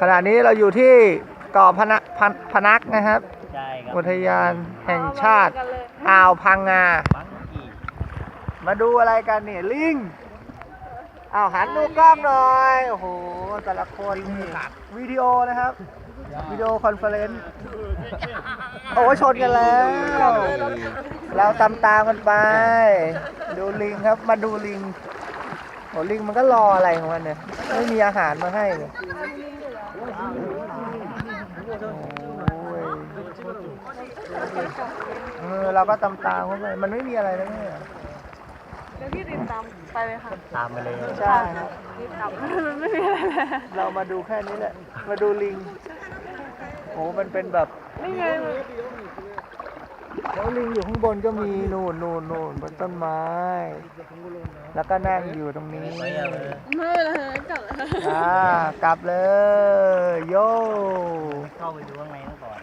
ขณะนี้เราอยู่ที่เกาะพนักพนพนักนะครับ ใช่ครับอุทยานแห่งชาติอ่าวพังงา บังกีมาดูอะไรกันเนี่ยลิงอ้าวหันดูกล้องหน่อยโอ้โหแต่ละคนนี่วิดีโอนะครับ วิดีโอคอนเฟอเรนซ์โอ้ยชนกันแล้ว เราตามตามๆกันไป ดูลิงครับมาดูลิงโอ้ลิงมันก็รออะไรของมันเนี่ย ไม่มีอาหารมาให้เลยโอ้ย เออเราก็ตามตามๆเข้าไปมันไม่มีอะไรแล้วเนี่ยเดี๋ยวพี่ติดตามไปเลยค่ะตามไปเลยใช่ครับติดตามมันไม่มีอะไรเลยเรามาดูแค่นี้แหละ มาดูลิงโอ้มันเป็นแบบนี่ไงมันแล้วลิงอยู่ข้างบนก็มีนู่นนู่นนู่นบนต้นไม้ แล้วก็นั่งอยู่ตรงนี้ ไม่เอาเลยไม่เป็นไรกลับเลย อ่ากลับเลย โย่ เข้าไปดูข้างในก่อน